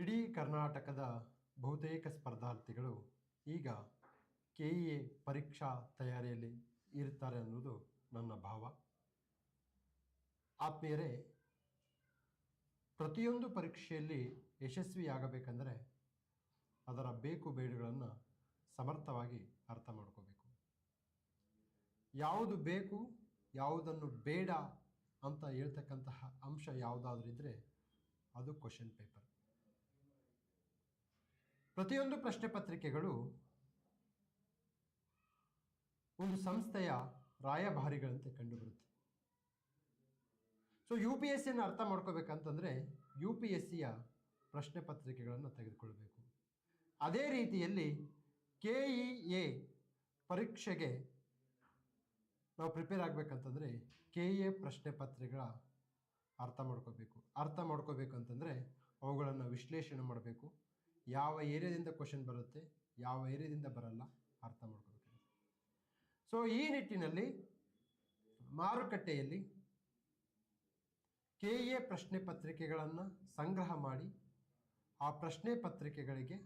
ಇಡೀ ಕರ್ನಾಟಕದ ಬಹುತೇಕ ಸ್ಪರ್ಧಾರ್ಥಿಗಳು ಈಗ ಕೆ ಇ ಎ ಪರೀಕ್ಷಾ ತಯಾರಿಯಲ್ಲಿ ಇರ್ತಾರೆ ಅನ್ನೋದು ನನ್ನ ಭಾವ. ಆತ್ಮೀಯರೇ, ಪ್ರತಿಯೊಂದು ಪರೀಕ್ಷೆಯಲ್ಲಿ ಯಶಸ್ವಿಯಾಗಬೇಕೆಂದರೆ ಅದರ ಬೇಕು ಬೇಡುಗಳನ್ನು ಸಮರ್ಥವಾಗಿ ಅರ್ಥ ಮಾಡ್ಕೋಬೇಕು. ಯಾವುದು ಬೇಕು, ಯಾವುದನ್ನು ಬೇಡ ಅಂತ ಹೇಳ್ತಕ್ಕಂತಹ ಅಂಶ ಯಾವುದಾದ್ರೂ ಇದ್ದರೆ ಅದು ಕ್ವಶನ್ ಪೇಪರ್ ಪ್ರತಿಯೊಂದು ಪ್ರಶ್ನೆ ಪತ್ರಿಕೆಗಳು ಒಂದು ಸಂಸ್ಥೆಯ ರಾಯಭಾರಿಗಳಂತೆ ಕಂಡುಬರುತ್ತೆ. ಸೊ ಯು ಪಿ ಎಸ್ ಸಿಯನ್ನು ಅರ್ಥ ಮಾಡ್ಕೋಬೇಕಂತಂದರೆ ಯು ಪಿ ಎಸ್ ಸಿಯ ಪ್ರಶ್ನೆ ಪತ್ರಿಕೆಗಳನ್ನು ತೆಗೆದುಕೊಳ್ಬೇಕು. ಅದೇ ರೀತಿಯಲ್ಲಿ ಕೆ ಇ ಎ ಪರೀಕ್ಷೆಗೆ ನಾವು ಪ್ರಿಪೇರ್ ಆಗಬೇಕಂತಂದರೆ ಕೆ ಎ ಪ್ರಶ್ನೆ ಪತ್ರಿಕೆಗಳ ಅರ್ಥ ಮಾಡ್ಕೋಬೇಕು. ಅರ್ಥ ಮಾಡ್ಕೋಬೇಕು ಅಂತಂದರೆ ಅವುಗಳನ್ನು ವಿಶ್ಲೇಷಣೆ ಮಾಡಬೇಕು. ಯಾವ ಏರಿಯಾದಿಂದ ಕ್ವಶನ್ ಬರುತ್ತೆ, ಯಾವ ಏರಿಯಾದಿಂದ ಬರಲ್ಲ ಅರ್ಥ ಮಾಡ್ಕೋಬೇಕು ಸೊ ಈ ನಿಟ್ಟಿನಲ್ಲಿ ಮಾರುಕಟ್ಟೆಯಲ್ಲಿ ಕೆ ಎ ಪ್ರಶ್ನೆ ಪತ್ರಿಕೆಗಳನ್ನು ಸಂಗ್ರಹ ಮಾಡಿ, ಆ ಪ್ರಶ್ನೆ ಪತ್ರಿಕೆಗಳಿಗೆ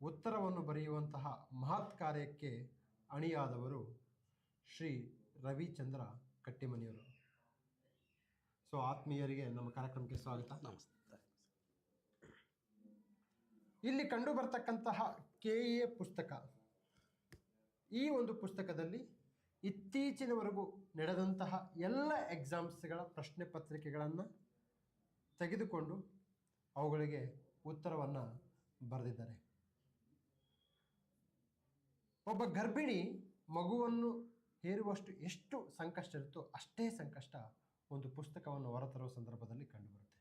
ಉತ್ತರವನ್ನು ಬರೆಯುವಂತಹ ಮಹತ್ ಕಾರ್ಯಕ್ಕೆ ಅಣಿಯಾದವರು ಶ್ರೀ ರವಿಚಂದ್ರ ಕಟ್ಟಿಮನಿಯವರು. ಸೊ ಆತ್ಮೀಯರಿಗೆ ನಮ್ಮ ಕಾರ್ಯಕ್ರಮಕ್ಕೆ ಸ್ವಾಗತ. ನಮಸ್ತೆ. ಇಲ್ಲಿ ಕಂಡು ಬರ್ತಕ್ಕಂತಹ ಕೆ ಎ ಪುಸ್ತಕ. ಈ ಒಂದು ಪುಸ್ತಕದಲ್ಲಿ ಇತ್ತೀಚಿನವರೆಗೂ ನಡೆದಂತಹ ಎಲ್ಲ ಎಕ್ಸಾಮ್ಸ್ಗಳ ಪ್ರಶ್ನೆ ಪತ್ರಿಕೆಗಳನ್ನು ತೆಗೆದುಕೊಂಡು ಅವುಗಳಿಗೆ ಉತ್ತರವನ್ನು ಬರೆದಿದ್ದಾರೆ. ಒಬ್ಬ ಗರ್ಭಿಣಿ ಮಗುವನ್ನು ಹೇರುವಷ್ಟು ಎಷ್ಟು ಸಂಕಷ್ಟ ಇರುತ್ತೋ ಅಷ್ಟೇ ಸಂಕಷ್ಟ ಒಂದು ಪುಸ್ತಕವನ್ನು ಹೊರತರುವ ಸಂದರ್ಭದಲ್ಲಿ ಕಂಡುಬರುತ್ತೆ.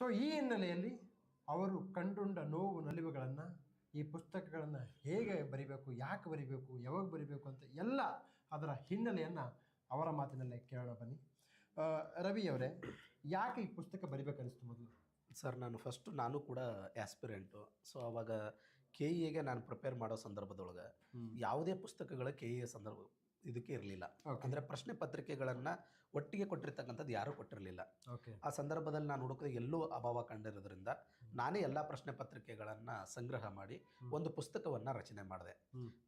ಸೊ ಈ ಹಿನ್ನೆಲೆಯಲ್ಲಿ ಅವರು ಕಂಡುಂಡ ನೋವು ನಲಿವುಗಳನ್ನು ಈ ಪುಸ್ತಕಗಳನ್ನು ಹೇಗೆ ಬರಿಬೇಕು ಯಾಕೆ ಬರಿಬೇಕು ಯಾವಾಗ ಬರಿಬೇಕು ಅಂತ ಎಲ್ಲ ಅದರ ಹಿನ್ನೆಲೆಯನ್ನು ಅವರ ಮಾತಿನಲ್ಲೇ ಕೇಳೋಣ ಬನ್ನಿ. ರವಿಯವರೇ ರವಿ ಅವರೇ ಯಾಕೆ ಈ ಪುಸ್ತಕ ಬರಿಬೇಕನ್ನಿಸ್ತು ಮೊದಲು? ಸರ್ ನಾನು ಫಸ್ಟು ನಾನು ಕೂಡ ಆ್ಯಸ್ಪಿರೆಂಟು ಸೊ ಅವಾಗ ಕೆ ಇ ಎಗೆ ನಾನು ಪ್ರಿಪೇರ್ ಮಾಡೋ ಸಂದರ್ಭದೊಳಗೆ ಯಾವುದೇ ಪುಸ್ತಕಗಳ ಕೆ ಇ ಸಂದರ್ಭ ಇದಕ್ಕೆ ಇರಲಿಲ್ಲ. ಅಂದರೆ ಪ್ರಶ್ನೆ ಪತ್ರಿಕೆಗಳನ್ನು ಒಟ್ಟಿಗೆ ಕೊಟ್ಟಿರ್ತಕ್ಕಂಥದ್ದು ಯಾರೂ ಕೊಟ್ಟಿರಲಿಲ್ಲ. ಓಕೆ ಆ ಸಂದರ್ಭದಲ್ಲಿ ನಾನು ಹುಡುಕಿದ ಎಲ್ಲೂ ಅಭಾವ ಕಂಡಿರೋದ್ರಿಂದ ನಾನೇ ಎಲ್ಲ ಪ್ರಶ್ನೆ ಪತ್ರಿಕೆಗಳನ್ನು ಸಂಗ್ರಹ ಮಾಡಿ ಒಂದು ಪುಸ್ತಕವನ್ನು ರಚನೆ ಮಾಡಿದೆ.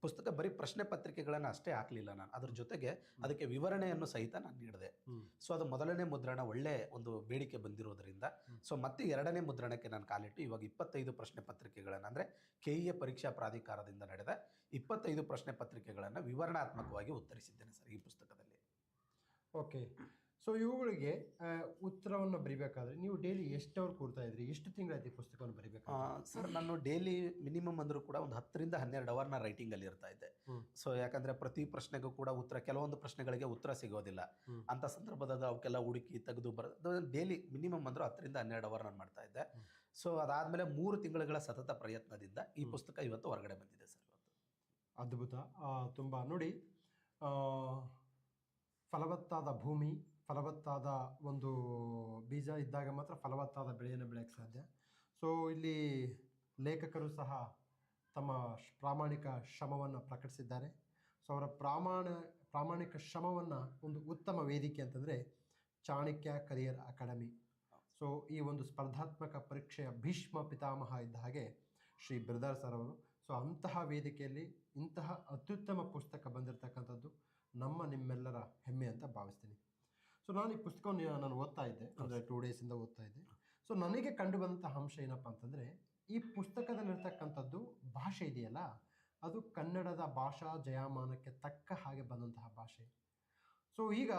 ಪುಸ್ತಕ ಬರೀ ಪ್ರಶ್ನೆ ಪತ್ರಿಕೆಗಳನ್ನು ಅಷ್ಟೇ ಹಾಕಲಿಲ್ಲ ನಾನು. ಅದ್ರ ಜೊತೆಗೆ ಅದಕ್ಕೆ ವಿವರಣೆಯನ್ನು ಸಹಿತ ನಾನು ನೀಡಿದೆ. ಸೊ ಅದು ಮೊದಲನೇ ಮುದ್ರಣ ಒಳ್ಳೆ ಒಂದು ಬೇಡಿಕೆ ಬಂದಿರೋದ್ರಿಂದ ಸೊ ಮತ್ತೆ ಎರಡನೇ ಮುದ್ರಣಕ್ಕೆ ನಾನು ಕಾಲಿಟ್ಟು ಇವಾಗ ಇಪ್ಪತ್ತೈದು ಪ್ರಶ್ನೆ ಪತ್ರಿಕೆಗಳನ್ನು ಅಂದರೆ ಕೆ ಇ ಎ ಪರೀಕ್ಷಾ ಪ್ರಾಧಿಕಾರದಿಂದ ನಡೆದ ಇಪ್ಪತ್ತೈದು ಪ್ರಶ್ನೆ ಪತ್ರಿಕೆಗಳನ್ನು ವಿವರಣಾತ್ಮಕವಾಗಿ ಉತ್ತರಿಸಿದ್ದೇನೆ ಸರ್ ಈ ಪುಸ್ತಕದಲ್ಲಿ. ಓಕೆ ಸೊ ಇವುಗಳಿಗೆ ಉತ್ತರವನ್ನು ಬರಿಬೇಕಾದ್ರೆ ನೀವು ಡೈಲಿ ಎಷ್ಟು ಅವ್ರು ಕೊಡ್ತಾ ಇದ್ರಿ ಎಷ್ಟು ತಿಂಗಳಾಯ್ತು ಈ ಪುಸ್ತಕವನ್ನು ಬರಿಬೇಕು ಸರ್ ನಾನು ಡೈಲಿ ಮಿನಿಮಮ್ ಅಂದರೂ ಕೂಡ ಒಂದು ಹತ್ತರಿಂದ ಹನ್ನೆರಡು ಅವರ್ನ ರೈಟಿಂಗಲ್ಲಿ ಇರ್ತಾ ಇದ್ದೆ. ಸೊ ಯಾಕಂದರೆ ಪ್ರತಿ ಪ್ರಶ್ನೆಗೂ ಕೂಡ ಉತ್ತರ ಕೆಲವೊಂದು ಪ್ರಶ್ನೆಗಳಿಗೆ ಉತ್ತರ ಸಿಗೋದಿಲ್ಲ. ಅಂತ ಸಂದರ್ಭದಾಗ ಅವಕ್ಕೆಲ್ಲ ಹುಡುಕಿ ತೆಗೆದು ಬರ ಡೈಲಿ ಮಿನಿಮಮ್ ಅಂದರೂ ಹತ್ತರಿಂದ ಹನ್ನೆರಡು ಅವರ್ ನಾನು ಮಾಡ್ತಾ ಇದ್ದೆ. ಸೊ ಅದಾದಮೇಲೆ ಮೂರು ತಿಂಗಳುಗಳ ಸತತ ಪ್ರಯತ್ನದಿಂದ ಈ ಪುಸ್ತಕ ಇವತ್ತು ಹೊರಗಡೆ ಬಂದಿದೆ ಸರ್ ಇವತ್ತು. ಅದ್ಭುತ. ತುಂಬ. ನೋಡಿ ಫಲವತ್ತಾದ ಭೂಮಿ ಫಲವತ್ತಾದ ಒಂದು ಬೀಜ ಇದ್ದಾಗ ಮಾತ್ರ ಫಲವತ್ತಾದ ಬೆಳೆಯನ್ನು ಬೆಳೆಯೋಕ್ಕೆ ಸಾಧ್ಯ. ಸೊ ಇಲ್ಲಿ ಲೇಖಕರು ಸಹ ತಮ್ಮ ಪ್ರಾಮಾಣಿಕ ಶ್ರಮವನ್ನು ಪ್ರಕಟಿಸಿದ್ದಾರೆ. ಸೊ ಅವರ ಪ್ರಾಮಾಣ, ಪ್ರಾಮಾಣಿಕ ಶ್ರಮವನ್ನು ಒಂದು ಉತ್ತಮ ವೇದಿಕೆ ಅಂತಂದರೆ ಚಾಣಕ್ಯ ಕರಿಯರ್ ಅಕಾಡೆಮಿ. ಸೊ ಈ ಒಂದು ಸ್ಪರ್ಧಾತ್ಮಕ ಪರೀಕ್ಷೆಯ ಭೀಷ್ಮ ಪಿತಾಮಹ ಇದ್ದ ಹಾಗೆ ಶ್ರೀ ಬಿರ್ದಾರ್ ಸರ್ ಅವರು. ಸೊ ಅಂತಹ ವೇದಿಕೆಯಲ್ಲಿ ಇಂತಹ ಅತ್ಯುತ್ತಮ ಪುಸ್ತಕ ಬಂದಿರತಕ್ಕಂಥದ್ದು ನಮ್ಮ ನಿಮ್ಮೆಲ್ಲರ ಹೆಮ್ಮೆ ಅಂತ ಭಾವಿಸ್ತೀನಿ. ಸೊ ನಾನು ಈ ಪುಸ್ತಕವನ್ನು ನಾನು ಓದ್ತಾ ಇದ್ದೆ. ಅಂದರೆ ಟೂ ಡೇಸಿಂದ ಓದ್ತಾ ಇದ್ದೆ. ಸೊ ನನಗೆ ಕಂಡು ಬಂದಂತಹ ಅಂಶ ಏನಪ್ಪ ಅಂತಂದರೆ ಈ ಪುಸ್ತಕದಲ್ಲಿರ್ತಕ್ಕಂಥದ್ದು ಭಾಷೆ ಇದೆಯಲ್ಲ ಅದು ಕನ್ನಡದ ಭಾಷಾ ಜಯಮಾನಕ್ಕೆ ತಕ್ಕ ಹಾಗೆ ಬಂದಂತಹ ಭಾಷೆ. ಸೊ ಈಗ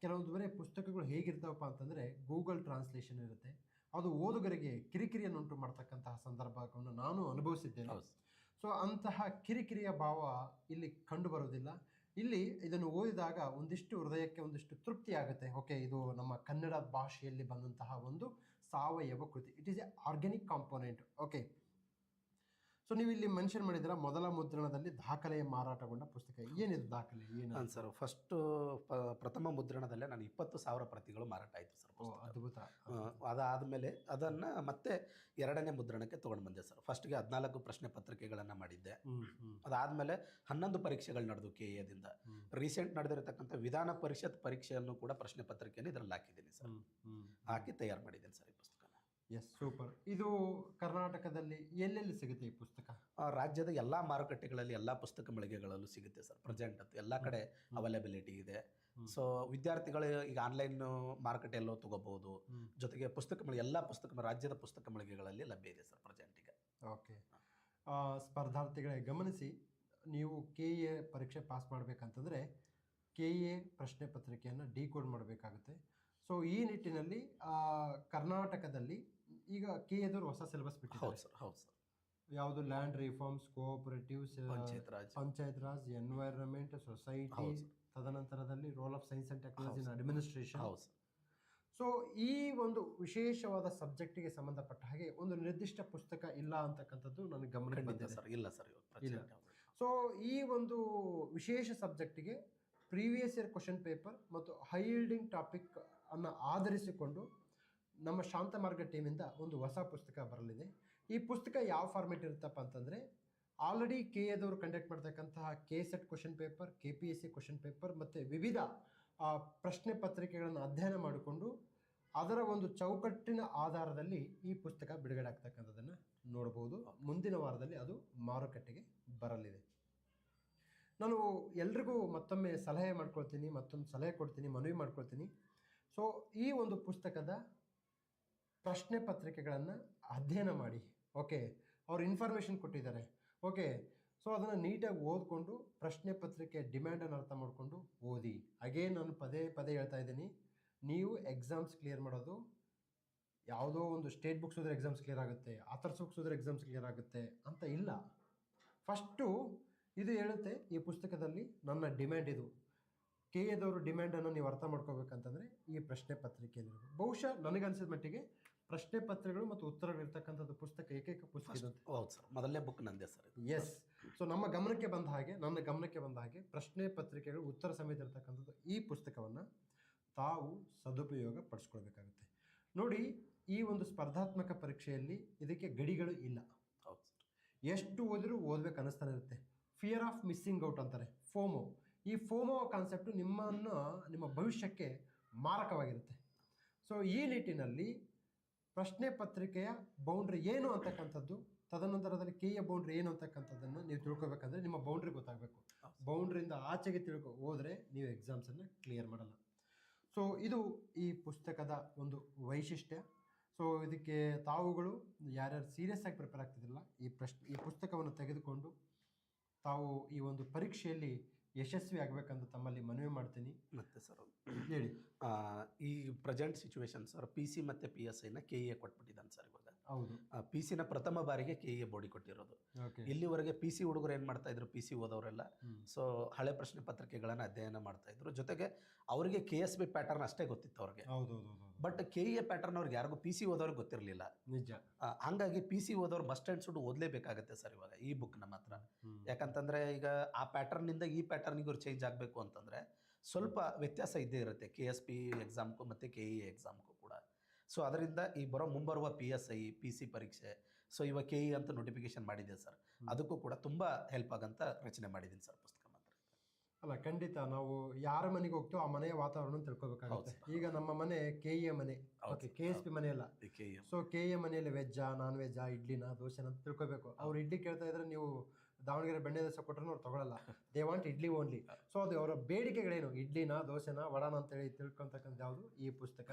ಕೆಲವೊಂದು ಬೇರೆ ಪುಸ್ತಕಗಳು ಹೇಗಿರ್ತಾವಪ್ಪ ಅಂತಂದರೆ ಗೂಗಲ್ ಟ್ರಾನ್ಸ್ಲೇಷನ್ ಇರುತ್ತೆ. ಅದು ಓದುಗರಿಗೆ ಕಿರಿಕಿರಿಯನ್ನುಂಟು ಮಾಡ್ತಕ್ಕಂತಹ ಸಂದರ್ಭವನ್ನು ನಾನು ಅನುಭವಿಸಿದ್ದೇನೆ. ಸೊ ಅಂತಹ ಕಿರಿಕಿರಿಯ ಭಾವ ಇಲ್ಲಿ ಕಂಡು ಬರೋದಿಲ್ಲ ಇಲ್ಲಿ ಇದನ್ನು ಓದಿದಾಗ ಒಂದಿಷ್ಟು ಹೃದಯಕ್ಕೆ ಒಂದಿಷ್ಟು ತೃಪ್ತಿ ಆಗುತ್ತೆ. ಓಕೆ, ಇದು ನಮ್ಮ ಕನ್ನಡ ಭಾಷೆಯಲ್ಲಿ ಬಂದಂತಹ ಒಂದು ಸಾವಯವ ಕೃತಿ. It is a organic component okay so ನೀವು ಇಲ್ಲಿ ಮೆನ್ಷನ್ ಮಾಡಿದ್ರ ಮೊದಲ ಮುದ್ರಣದಲ್ಲಿ ದಾಖಲೆ ಮಾರಾಟಗೊಂಡ ಪುಸ್ತಕ. ಏನಿದೆ ದಾಖಲೆ? ಏನು? ಸರ್ ಫಸ್ಟ್ ಪ್ರಥಮ ಮುದ್ರಣದಲ್ಲೇ ನಾನು ಇಪ್ಪತ್ತು ಸಾವಿರ ಪ್ರತಿಗಳು ಮಾರಾಟ ಆಯಿತು ಸರ್ ಅದ್ಭುತ. ಅದಾದಮೇಲೆ ಅದನ್ನು ಮತ್ತೆ ಎರಡನೇ ಮುದ್ರಣಕ್ಕೆ ತೊಗೊಂಡು ಬಂದೆ ಸರ್. ಫಸ್ಟ್ಗೆ ಹದಿನಾಲ್ಕು ಪ್ರಶ್ನೆ ಪತ್ರಿಕೆಗಳನ್ನು ಮಾಡಿದ್ದೆ. ಅದಾದಮೇಲೆ ಹನ್ನೊಂದು ಪರೀಕ್ಷೆಗಳು ನಡೆದು ಕೆ ಎದಿಂದ ರೀಸೆಂಟ್ ನಡೆದಿರತಕ್ಕಂಥ ವಿಧಾನ ಪರಿಷತ್ ಪರೀಕ್ಷೆಯನ್ನು ಕೂಡ ಪ್ರಶ್ನೆ ಪತ್ರಿಕೆಯನ್ನು ಇದರಲ್ಲಿ ಹಾಕಿದ್ದೀನಿ ಸರ್. ಹಾಕಿ ತಯಾರು ಮಾಡಿದ್ದೀನಿ ಸರ್. ಎಸ್ ಸೂಪರ್ ಇದು ಕರ್ನಾಟಕದಲ್ಲಿ ಎಲ್ಲೆಲ್ಲಿ ಸಿಗುತ್ತೆ ಈ ಪುಸ್ತಕ? ಆ, ರಾಜ್ಯದ ಎಲ್ಲ ಮಾರುಕಟ್ಟೆಗಳಲ್ಲಿ ಎಲ್ಲ ಪುಸ್ತಕ ಮಳಿಗೆಗಳಲ್ಲೂ ಸಿಗುತ್ತೆ ಸರ್ ಪ್ರೆಸೆಂಟ್ ಅಂತ. ಎಲ್ಲ ಕಡೆ ಅವೈಲೇಬಿಲಿಟಿ ಇದೆ. ಸೊ ವಿದ್ಯಾರ್ಥಿಗಳು ಈಗ ಆನ್ಲೈನ್ ಮಾರುಕಟ್ಟೆಯಲ್ಲೂ ತಗೋಬಹುದು. ಜೊತೆಗೆ ಪುಸ್ತಕ ಮಳಿಗೆ ಎಲ್ಲ ಪುಸ್ತಕ ಮ- ರಾಜ್ಯದ ಪುಸ್ತಕ ಮಳಿಗೆಗಳಲ್ಲಿ ಲಭ್ಯ ಇದೆ ಸರ್ ಪ್ರೆಸೆಂಟಿಗೆ ಓಕೆ ಸ್ಪರ್ಧಾರ್ಥಿಗಳೇ ಗಮನಿಸಿ ನೀವು ಕೆ ಎ ಪರೀಕ್ಷೆ ಪಾಸ್ ಮಾಡಬೇಕಂತಂದರೆ ಕೆ ಎ ಪ್ರಶ್ನೆ ಪತ್ರಿಕೆಯನ್ನು ಡಿಕೋಡ್ ಮಾಡಬೇಕಾಗುತ್ತೆ. ಸೊ ಈ ನಿಟ್ಟಿನಲ್ಲಿ ಆ, ಕರ್ನಾಟಕದಲ್ಲಿ ಈಗ ಕೆ ಎದುರು ಹೊಸ ಸಿಲೆಬಸ್ ಹೌದು ಬಿಟ್ಟಿದ್ದಾರೆ ಸರ್ ಹೌದು ಸರ್. ಯಾವುದು land reforms cooperatives panchayat raj. Panchayat raj environment society ಹೌದು ತದನಂತರದಲ್ಲಿ role of science and technology in administration ಹೌದು ಸರ್. ಸೊ ಈ ಒಂದು ವಿಶೇಷವಾದ ಸಬ್ಜೆಕ್ಟಿಗೆ ಸಂಬಂಧಪಟ್ಟ ಹಾಗೆ ಒಂದು ನಿರ್ದಿಷ್ಟ ಪುಸ್ತಕ ಇಲ್ಲ ಅಂತಕ್ಕಂಥದ್ದು ನನಗೆ ಗಮನಕ್ಕೆ ಖಂಡಿತ ಬಂದಿದೆ. ಸರ್ ಇಲ್ಲ ಸರ್ ಇವತ್ತು ಇಲ್ಲ. ಸೊ ಈ ಒಂದು ವಿಶೇಷ ಸಬ್ಜೆಕ್ಟಿಗೆ ಪ್ರೀವಿಯಸ್ ಇಯರ್ ಕ್ವಶನ್ ಪೇಪರ್ ಮತ್ತು ಹೈ ಟಾಪಿಕ್ ಅನ್ನು ಆಧರಿಸಿಕೊಂಡು ನಮ್ಮ ಶಾಂತ ಮಾರ್ಗ ಟೀಮಿಂದ ಒಂದು ಹೊಸ ಪುಸ್ತಕ ಬರಲಿದೆ. ಈ ಪುಸ್ತಕ ಯಾವ ಫಾರ್ಮೆಟ್ ಇರುತ್ತಪ್ಪ ಅಂತಂದರೆ ಆಲ್ರೆಡಿ ಕೆ ಎದವರು ಕಂಡಕ್ಟ್ ಮಾಡ್ತಕ್ಕಂತಹ K set question paper K P S C question paper ಮತ್ತು ವಿವಿಧ ಪ್ರಶ್ನೆ ಪತ್ರಿಕೆಗಳನ್ನು ಅಧ್ಯಯನ ಮಾಡಿಕೊಂಡು ಅದರ ಒಂದು ಚೌಕಟ್ಟಿನ ಆಧಾರದಲ್ಲಿ ಈ ಪುಸ್ತಕ ಬಿಡುಗಡೆ ಆಗ್ತಕ್ಕಂಥದ್ದನ್ನು ನೋಡಬಹುದು ಮುಂದಿನ ವಾರದಲ್ಲಿ ಅದು ಮಾರುಕಟ್ಟೆಗೆ ಬರಲಿದೆ. ನಾನು ಎಲ್ರಿಗೂ ಮತ್ತೊಮ್ಮೆ ಸಲಹೆ ಮಾಡ್ಕೊಳ್ತೀನಿ, ಮತ್ತೊಂದು ಸಲಹೆ ಕೊಡ್ತೀನಿ, ಮನವಿ ಮಾಡ್ಕೊಳ್ತೀನಿ. ಸೊ ಈ ಒಂದು ಪುಸ್ತಕದ ಪ್ರಶ್ನೆ ಪತ್ರಿಕೆಗಳನ್ನು ಅಧ್ಯಯನ ಮಾಡಿ. ಓಕೆ, ಅವ್ರು ಇನ್ಫಾರ್ಮೇಷನ್ ಕೊಟ್ಟಿದ್ದಾರೆ. ಓಕೆ ಸೊ ಅದನ್ನು ನೀಟಾಗಿ ಓದ್ಕೊಂಡು ಪ್ರಶ್ನೆ ಪತ್ರಿಕೆ ಡಿಮ್ಯಾಂಡನ್ನು ಅರ್ಥ ಮಾಡಿಕೊಂಡು ಓದಿ. ಅಗೇನ್ ನಾನು ಪದೇ ಪದೇ ಹೇಳ್ತಾ ಇದ್ದೀನಿ, ನೀವು ಎಕ್ಸಾಮ್ಸ್ ಕ್ಲಿಯರ್ ಮಾಡೋದು, ಯಾವುದೋ ಒಂದು ಸ್ಟೇಟ್ ಬುಕ್ಸ್ ಓದಿದ್ರೆ ಎಕ್ಸಾಮ್ಸ್ ಕ್ಲಿಯರ್ ಆಗುತ್ತೆ ಆಥರ್ಸ್ ಬುಕ್ಸ್ ಓದಿದ್ರೆ ಎಕ್ಸಾಮ್ಸ್ ಕ್ಲಿಯರ್ ಆಗುತ್ತೆ ಅಂತ ಇಲ್ಲ. ಫಸ್ಟು ಇದು ಹೇಳುತ್ತೆ, ಈ ಪುಸ್ತಕದಲ್ಲಿ ನನ್ನ ಡಿಮ್ಯಾಂಡ್ ಇದು. ಕೆ ಎದವರು ಡಿಮ್ಯಾಂಡನ್ನು ನೀವು ಅರ್ಥ ಮಾಡ್ಕೋಬೇಕಂತಂದರೆ ಈ ಪ್ರಶ್ನೆ ಪತ್ರಿಕೆಯಲ್ಲಿ ಬಹುಶಃ ನನಗನ್ಸಿದ ಮಟ್ಟಿಗೆ ಪ್ರಶ್ನೆ ಪತ್ರಿಕೆಗಳು ಮತ್ತು ಉತ್ತರಗಳಿರ್ತಕ್ಕಂಥದ್ದು ಪುಸ್ತಕ ಏಕೈಕ ಪುಸ್ತಕ ಇದು ಅಂತ ಹೌದು ಸರ್ ಮೊದಲನೇ ಬುಕ್ ನಂದೇ ಸರ್ ಇದು. ಎಸ್ ಸೊ ನಮ್ಮ ಗಮನಕ್ಕೆ ಬಂದ ಹಾಗೆ ನನ್ನ ಗಮನಕ್ಕೆ ಬಂದ ಹಾಗೆ ಪ್ರಶ್ನೆ ಪತ್ರಿಕೆಗಳು ಉತ್ತರ ಸಮೇತ ಇರತಕ್ಕಂಥದ್ದು ಈ ಪುಸ್ತಕವನ್ನು ತಾವು ಸದುಪಯೋಗ ಪಡಿಸ್ಕೊಳ್ಬೇಕಾಗುತ್ತೆ. ನೋಡಿ ಈ ಒಂದು ಸ್ಪರ್ಧಾತ್ಮಕ ಪರೀಕ್ಷೆಯಲ್ಲಿ ಇದಕ್ಕೆ ಗಡಿಗಳು ಇಲ್ಲ. ಹೌದು ಸರ್. ಎಷ್ಟು ಓದಿದ್ರು ಓದ್ಬೇಕು ಅನ್ನಿಸ್ತಾನೆ ಇರುತ್ತೆ. ಫಿಯರ್ ಆಫ್ ಮಿಸ್ಸಿಂಗ್ ಔಟ್ ಅಂತಾರೆ ಫೋಮೋ. ಈ ಫೋಮೋ ಕಾನ್ಸೆಪ್ಟು ನಿಮ್ಮನ್ನು ನಿಮ್ಮ ಭವಿಷ್ಯಕ್ಕೆ ಮಾರಕವಾಗಿರುತ್ತೆ. ಸೊ ಈ ನಿಟ್ಟಿನಲ್ಲಿ ಪ್ರಶ್ನೆ ಪತ್ರಿಕೆಯ ಬೌಂಡ್ರಿ ಏನು ಅಂತಕ್ಕಂಥದ್ದು? ತದನಂತರದಲ್ಲಿ ಯ ಬೌಂಡ್ರಿ ಏನು ಅಂತಕ್ಕಂಥದ್ದನ್ನು ನೀವು ತಿಳ್ಕೊಬೇಕಂದ್ರೆ ನಿಮ್ಮ ಬೌಂಡ್ರಿ ಗೊತ್ತಾಗಬೇಕು. ಬೌಂಡ್ರಿಯಿಂದ ಆಚೆಗೆ ತಿಳ್ಕೊ ಹೋದರೆ ನೀವು ಎಕ್ಸಾಮ್ಸನ್ನು ಕ್ಲಿಯರ್ ಮಾಡಲ್ಲ. ಸೊ ಇದು ಈ ಪುಸ್ತಕದ ಒಂದು ವೈಶಿಷ್ಟ್ಯ. ಸೊ ಇದಕ್ಕೆ ತಾವುಗಳು ಯಾರ್ಯಾರು ಸೀರಿಯಸ್ ಆಗಿ ಪ್ರಿಪೇರ್ ಆಗ್ತಿದ್ದಿಲ್ಲ ಈ ಪ್ರಶ್ನೆ ಈ ಪುಸ್ತಕವನ್ನು ತೆಗೆದುಕೊಂಡು ತಾವು ಈ ಒಂದು ಪರೀಕ್ಷೆಯಲ್ಲಿ ಯಶಸ್ವಿ ಆಗಬೇಕಂತ ತಮ್ಮಲ್ಲಿ ಮನವಿ ಮಾಡ್ತೀನಿ. ಮತ್ತೆ ಸರ್ ಹೇಳಿ. ಈ present situation sir P C ಮತ್ತು ಪಿ ಎಸ್ ಐನ ಕೆ ಎ ಕೊಟ್ಬಿಟ್ಟಿದ್ದಾನೆ ಸರ್ ಇವಾಗ. ಹೌದು. ಪಿ ಸಿನ ಪ್ರಥಮ ಬಾರಿಗೆ ಕೆ ಎ ಬೋಡಿ ಕೊಟ್ಟಿರೋದು. ಇಲ್ಲಿವರೆಗೆ ಪಿ ಸಿ ಹುಡುಗರು ಏನು ಮಾಡ್ತಾ ಇದ್ರು? P C ಓದೋರೆಲ್ಲ. ಸೊ ಹಳೆ ಪ್ರಶ್ನೆ ಪತ್ರಿಕೆಗಳನ್ನು ಅಧ್ಯಯನ ಮಾಡ್ತಾ ಇದ್ರು. ಜೊತೆಗೆ ಅವರಿಗೆ ಕೆ ಎಸ್ ಬಿ ಪ್ಯಾಟರ್ನ್ ಅಷ್ಟೇ ಗೊತ್ತಿತ್ತು ಅವ್ರಿಗೆ. ಹೌದು ಹೌದು ಹೌದು ಬಟ್ ಕೆ ಎ ಪ್ಯಾಟರ್ನ್ ಅವ್ರಿಗೆ ಯಾರಿಗೂ ಪಿ ಸಿ ಓದೋರಿಗೆ ಗೊತ್ತಿರಲಿಲ್ಲ. ನಿಜ. ಹಂಗಾಗಿ ಪಿ ಸಿ ಓದೋರು ಮಸ್ಟ್ ಆ್ಯಂಡ್ ಶುಡ್ ಓದಲೇಬೇಕಾಗತ್ತೆ ಸರ್ ಇವಾಗ ಈ ಬುಕ್ ಮಾತ್ರ. ಯಾಕಂತಂದ್ರೆ ಈಗ ಆ ಪ್ಯಾಟರ್ನಿಂದ ಈ ಪ್ಯಾಟರ್ನಿಗೆ ಅವ್ರು ಚೇಂಜ್ ಆಗಬೇಕು ಅಂತಂದ್ರೆ ಸ್ವಲ್ಪ ವ್ಯತ್ಯಾಸ ಇದ್ದೇ ಇರುತ್ತೆ ಕೆ ಎಸ್ ಪಿ ಎಕ್ಸಾಮ್ಗೂ ಮತ್ತು ಕೆ ಇ ಎಕ್ಸಾಮ್ಗೂ ಸೊ ಅದರಿಂದ ಈ ಬರೋ ಮುಂಬರುವ P S I P C ಪರೀಕ್ಷೆ ಸೊ ಇವಾಗ ಕೆ ಇ ಅಂತ ನೋಟಿಫಿಕೇಶನ್ ಮಾಡಿದೆ ಸರ್ ಅದಕ್ಕೂ ಕೂಡ ತುಂಬ ಹೆಲ್ಪ್ ಆಗಂತ ರಚನೆ ಮಾಡಿದ್ದೀನಿ ಸರ್ ಪುಸ್ತಕ ಮಾತ್ರ. ಅಲ್ಲ ಖಂಡಿತ ನಾವು ಯಾರ ಮನೆಗೆ ಹೋಗ್ತೇವೆ ಆ ಮನೆಯ ವಾತಾವರಣ ತಿಳ್ಕೊಬೇಕಾಗುತ್ತೆ. ಈಗ ನಮ್ಮ ಮನೆ ಕೆ ಎ ಮನೆ. ಹೌದು. ಓಕೆ ಕೆ ಎಸ್ ಪಿ ಮನೆ ಅಲ್ಲ. ಸೊ ಕೆ ಎ ಮನೆಯಲ್ಲಿ ವೆಜ್ಜಾ ನಾನ್ ವೆಜ್ಜಾ ಇಡ್ಲಿನ ದೋಸೆನ ಅಂತ ತಿಳ್ಕೊಬೇಕು. ಅವ್ರು ಇಡ್ಲಿ ಕೇಳ್ತಾ ಇದ್ರೆ ನೀವು ದಾವಣಗೆರೆ ಬೆಣ್ಣೆ ದೋಸೆ ಕೊಟ್ಟರು ಅವ್ರು ತಗೊಳ್ಳಲ್ಲ they want idli only so ಅದು ಅವರ ಬೇಡಿಕೆಗಳೇನು? ಇಡ್ಲಿನ ದೋಸೆನ ವಡಾನ ಅಂತೇಳಿ ತಿಳ್ಕೊತಕ್ಕಂಥ ಯಾವುದು? ಈ ಪುಸ್ತಕ.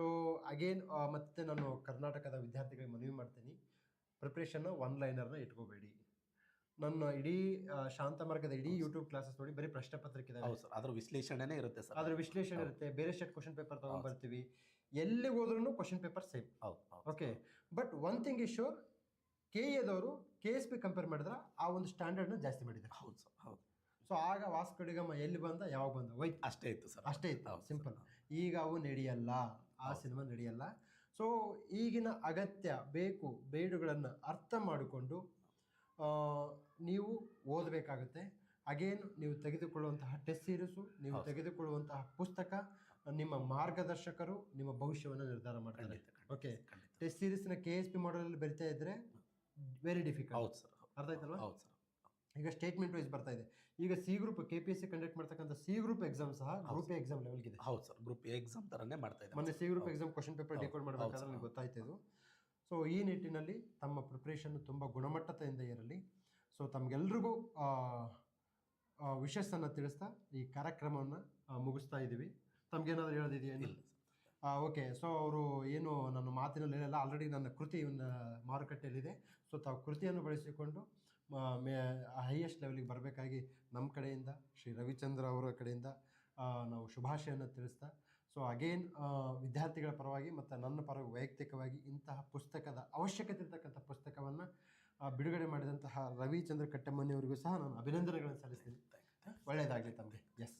ಸೊ ಅಗೇನ್ ಮತ್ತೆ ನಾನು ಕರ್ನಾಟಕದ ವಿದ್ಯಾರ್ಥಿಗಳಿಗೆ ಮನವಿ ಮಾಡ್ತೀನಿ. ಪ್ರಿಪ್ರೇಷನ್ನ ಒನ್ ಲೈನರ್ನ ಇಟ್ಕೋಬೇಡಿ. ನನ್ನ ಇಡೀ ಶಾಂತ ಮಾರ್ಗದ ಇಡೀ ಯೂಟ್ಯೂಬ್ ಕ್ಲಾಸಸ್ ನೋಡಿ ಬರೀ ಪ್ರಶ್ನೆ ಪತ್ರಿಕೆ ಇದೆ ಹೌದು ಸರ್. ಅದ್ರ ವಿಶ್ಲೇಷಣೆನೇ ಇರುತ್ತೆ ಸರ್. ಅದ್ರ ವಿಶ್ಲೇಷಣೆ ಇರುತ್ತೆ. ಬೇರೆ ಸ್ಟೇಟ್ ಕ್ವಶನ್ ಪೇಪರ್ ತಗೊಂಡ್ಬರ್ತೀವಿ ಎಲ್ಲಿ ಹೋದ್ರೂ question paper same okay but one thing is sure K ಎದವರು K S P compare ಮಾಡಿದ್ರೆ ಆ ಒಂದು ಸ್ಟ್ಯಾಂಡರ್ಡ್ನ ಜಾಸ್ತಿ ಮಾಡಿದ್ದಾರೆ. ಹೌದು ಸರ್. ಹೌದು. ಸೊ ಆಗ ವಾಸ್ಕಡಿಗಮ್ಮ ಎಲ್ಲಿ ಬಂದ? ಯಾವಾಗ ಬಂದ? ವೈಟ್ ಅಷ್ಟೇ ಇತ್ತು ಸರ್. ಅಷ್ಟೇ ಇತ್ತು. ಸಿಂಪಲ್. ಈಗ ಅವು ನಡೆಯಲ್ಲ. ಆ ಸಿನಿಮಾ ನಡೆಯಲ್ಲ. ಸೊ ಈಗಿನ ಅಗತ್ಯ ಬೇಕು ಬೇಡುಗಳನ್ನು ಅರ್ಥ ಮಾಡಿಕೊಂಡು ನೀವು ಓದಬೇಕಾಗುತ್ತೆ. ಅಗೇನ್ ನೀವು ತೆಗೆದುಕೊಳ್ಳುವಂತಹ ಟೆಸ್ಟ್ ಸೀರೀಸು ನೀವು. ತೆಗೆದುಕೊಳ್ಳುವಂತಹ ಪುಸ್ತಕ ನಿಮ್ಮ ಮಾರ್ಗದರ್ಶಕರು ನಿಮ್ಮ ಭವಿಷ್ಯವನ್ನು ನಿರ್ಧಾರ ಮಾಡ್ತಾರೆ. ಓಕೆ ಟೆಸ್ಟ್ ಸೀರೀಸ್ನ ಕೆ ಎಸ್ ಪಿ ಮಾಡಲಲ್ಲಿ ಬರಿತಾ ಇದ್ರೆ ವೆರಿ ಡಿಫಿಕಲ್ಟ್ ಹೌದು ಸರ್. ಅರ್ಥ ಆಯ್ತಲ್ವಾ? ಹೌದು ಸರ್. ಈಗ ಸ್ಟೇಟ್ಮೆಂಟ್ ವೈಸ್ ಬರ್ತಾ ಇದೆ. ಈಗ C group K P S C conduct ಮಾಡ್ತಕ್ಕಂಥ ಸಿ ಗ್ರೂಪ್ ಎಕ್ಸಾಮ್ ಸಹ ಗ್ರೂಪ್ ಎ ಎಕ್ಸಾಮ್ ಇದೆ ಹೌದು ಸರ್. ಗ್ರೂಪ್ ಎಕ್ಸಾಮ್ ಥರನೇ ಮಾಡ್ತಾ ಇದೆ ಮೊನ್ನೆ C group exam question paper. Decode ಮಾಡಬೇಕಾದ್ರೆ. ನನಗೆ ಗೊತ್ತಾಯ್ತು ಇದು. ಸೊ ಈ ನಿಟ್ಟಿನಲ್ಲಿ ತಮ್ಮ ಪ್ರಿಪ್ರೇಷನ್ ತುಂಬ ಗುಣಮಟ್ಟತೆಯಿಂದ ಇರಲಿ. ಸೊ ತಮಗೆಲ್ರಿಗೂ ವಿಶಸ್ಸನ್ನು ತಿಳಿಸ್ತಾ ಈ ಕಾರ್ಯಕ್ರಮವನ್ನು ಮುಗಿಸ್ತಾ ಇದ್ದೀವಿ ತಮಗೇನಾದರೂ ಹೇಳೋದಿದೆಯಾ ಇಲ್ಲ ಓಕೆ ಸೊ ಅವರು ಏನು ನನ್ನ ಮಾತಿನಲ್ಲಿ ಹೇಳಲ್ಲ. ಆಲ್ರೆಡಿ ನನ್ನ ಕೃತಿ ಇವ್ನ ಮಾರುಕಟ್ಟೆಯಲ್ಲಿದೆ. ಸೊ ತಾವು ಕೃತಿಯನ್ನು ಬಳಸಿಕೊಂಡು ಮ- ಹೈಯೆಸ್ಟ್ ಲೆವೆಲಿಗೆ ಬರಬೇಕಾಗಿ ನಮ್ಮ ಕಡೆಯಿಂದ ಶ್ರೀ ರವಿಚಂದ್ರ ಅವರ ಕಡೆಯಿಂದ ನಾವು ಶುಭಾಶಯವನ್ನು ತಿಳಿಸ್ತಾ ಸೊ ಅಗೇನ್ ವಿದ್ಯಾರ್ಥಿಗಳ ಪರವಾಗಿ ಮತ್ತು ನನ್ನ ಪರವಾಗಿ ವೈಯಕ್ತಿಕವಾಗಿ ಇಂತಹ ಪುಸ್ತಕದ ಅವಶ್ಯಕತೆ ಇರತಕ್ಕಂಥ ಪುಸ್ತಕವನ್ನು ಬಿಡುಗಡೆ ಮಾಡಿದಂತಹ ರವಿಚಂದ್ರ ಕಟ್ಟಮ್ಮನಿಯವರಿಗೂ ಸಹ ನಾನು ಅಭಿನಂದನೆಗಳನ್ನು ಸಲ್ಲಿಸ್ತೀನಿ. ಒಳ್ಳೆಯದಾಗಲಿ ತಮಗೆ. ಎಸ್